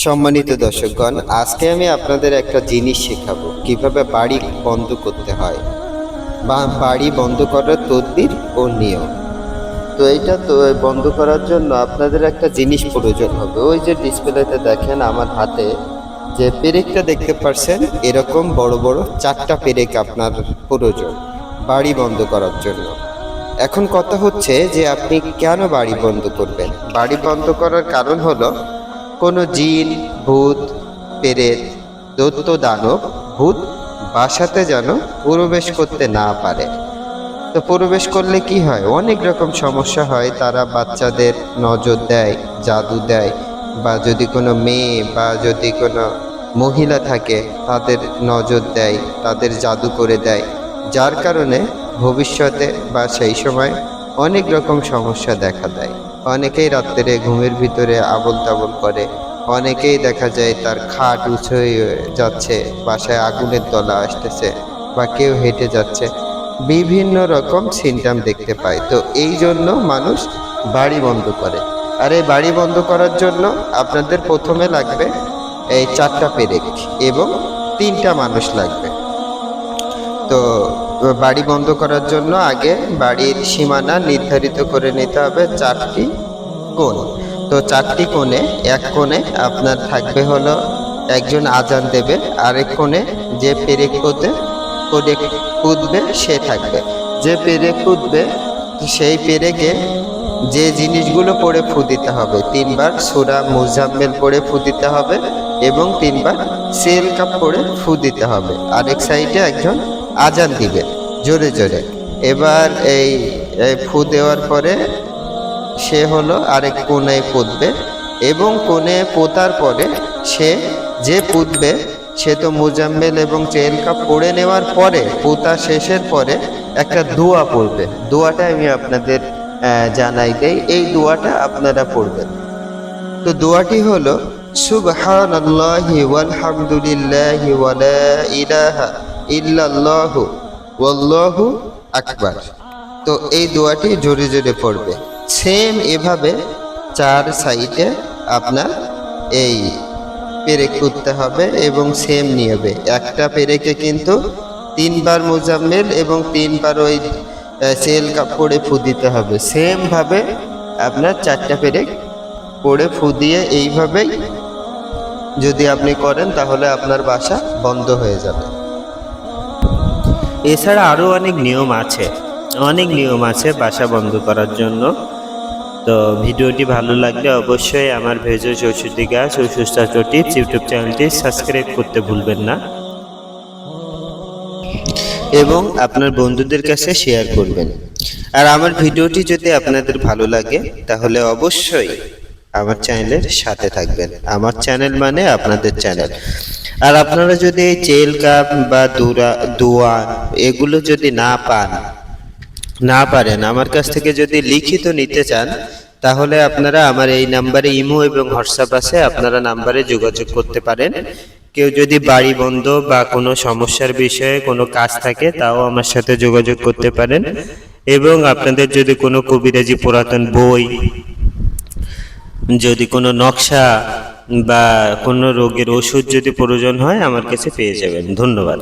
সম্মানিত দর্শকগণ, আজকে আমি আপনাদের একটা জিনিস শেখাবো, কীভাবে বাড়ি বন্ধ করতে হয় বা বাড়ি বন্ধ করার তদবির ও নিয়ম। তো এইটা তো বন্ধ করার জন্য আপনাদের একটা জিনিস প্রয়োজন হবে। ওই যে ডিসপ্লেতে দেখেন আমার হাতে যে পেরেকটা দেখতে পারছেন, এরকম বড় বড় চারটা পেরেক আপনার প্রয়োজন বাড়ি বন্ধ করার জন্য। এখন কথা হচ্ছে যে আপনি কেন বাড়ি বন্ধ করবেন? বাড়ি বন্ধ করার কারণ হলো কোনো জিন, ভূত, পেরেত দৈত্য দানব ভূত বাসাতে যেন প্রবেশ করতে না পারে। তো প্রবেশ করলে কি হয়? অনেক রকম সমস্যা হয়। তারা বাচ্চাদের নজর দেয়, জাদু দেয়, বা যদি কোনো মেয়ে বা যদি কোনো মহিলা থাকে, তাদের নজর দেয়, তাদের জাদু করে দেয়। যার কারণে ভবিষ্যতে বা সেই সময় অনেক রকম সমস্যা দেখা দেয়। অনেকেই রাত্রে ঘুমের ভিতরে আবল তাবল করে, অনেকেই দেখা যায় তার খাট উঁচু হয়ে যাচ্ছে, বাসায় আগুনের দলা আসতেছে বা কেউ হেঁটে যাচ্ছে। বিভিন্ন রকম সিমটাম দেখতে পায়। তো এই জন্য মানুষ বাড়ি বন্ধ করে। আর এই বাড়ি বন্ধ করার জন্য আপনাদের প্রথমে লাগবে এই চারটা পেরেক এবং তিনটা মানুষ লাগবে। তো বাড়ি বন্ধ করার জন্য আগে বাড়ির সীমানা নির্ধারিত করে নিতে হবে চারটি কোণ। তো চারটি কোণে, এক কোণে আপনার থাকবে হলো একজন আজান দেবে, আরেক কোণে যে পেরেক পুঁতবে পেরেক পুঁতবে সে থাকবে। যে পেরেক পুঁতবে, সেই পেরেকে যে জিনিসগুলো পড়ে ফু দিতে হবে, তিনবার সুরা মুজাম্মেল পড়ে ফু দিতে হবে এবং তিনবার সেল কাপ পড়ে ফু দিতে হবে। আরেক সাইডে একজন আজান দিবে, জোরে জোরে। এবার এই ফু দেওয়ার পরে সে হলো আরেক কোণে পুঁতবে এবং কোণে পোতার পরে সে যে পুঁতবে, সে তো মুজাম্মেল এবং চেল কাপ পড়ে নেওয়ার পরে, পোতা শেষের পরে একটা দোয়া পড়বে। দোয়াটা আমি আপনাদের জানাই দেই, এই দোয়াটা আপনারা পড়বেন। তো দোয়াটি হলো, সুবহানাল্লাহি ওয়ালহামদুলিল্লাহি ওয়ালা ইলাহা ইল্লাল্লাহু আকবার। তো এই দোয়াটি জোরে জোরে পড়বে। সেম এভাবে চার সাইডে আপনার এই পেরেক করতে হবে এবং সেম নিয়বে একটা পেরেকে কিন্তু তিনবার মোজাম্মেল এবং তিনবার ওই সেল কাপড়ে ফু দিতে হবে। সেমভাবে আপনার চারটা পেরেক পড়ে ফু দিয়ে এইভাবেই যদি আপনি করেন তাহলে আপনার বাসা বন্ধ হয়ে যাবে। এছাড়া আরও অনেক নিয়ম আছে। অনেক নিয়ম আছে বাসা বন্ধ করার জন্য। তো ভিডিওটি ভালো লাগলে অবশ্যই আমার ভেজস ওষুধি গাছ ও সুস্বাস্থ্য ইউটিউব চ্যানেলটি সাবস্ক্রাইব করতে ভুলবেন না। এবং আপনার বন্ধুদের কাছে শেয়ার করবেন। আর আমার ভিডিওটি যদি আপনাদের ভালো লাগে, তাহলে অবশ্যই আমার চ্যানেলের সাথে থাকবেন। আমার চ্যানেল মানে আপনাদের চ্যানেল। আর আপনারা যদি চেল কাপ বা দুরা, দোয়া এগুলো যদি না পান, না পারেন, আমার কাছ থেকে যদি লিখিত নিতে চান, তাহলে আপনারা আমার এই নাম্বারে ইমো এবং হোয়াটসঅ্যাপ আছে, আপনারা নাম্বারে যোগাযোগ করতে পারেন। কেউ যদি বাড়ি বন্ধ বা কোনো সমস্যার বিষয়ে কোনো কাজ থাকে, তাও আমার সাথে যোগাযোগ করতে পারেন। এবং আপনাদের যদি কোনো কবিরাজি পুরাতন বই, যদি কোনো নকশা বা কোনো রোগের ওষুধ যদি প্রয়োজন হয় আমার কাছে পেয়ে যাবেন। ধন্যবাদ।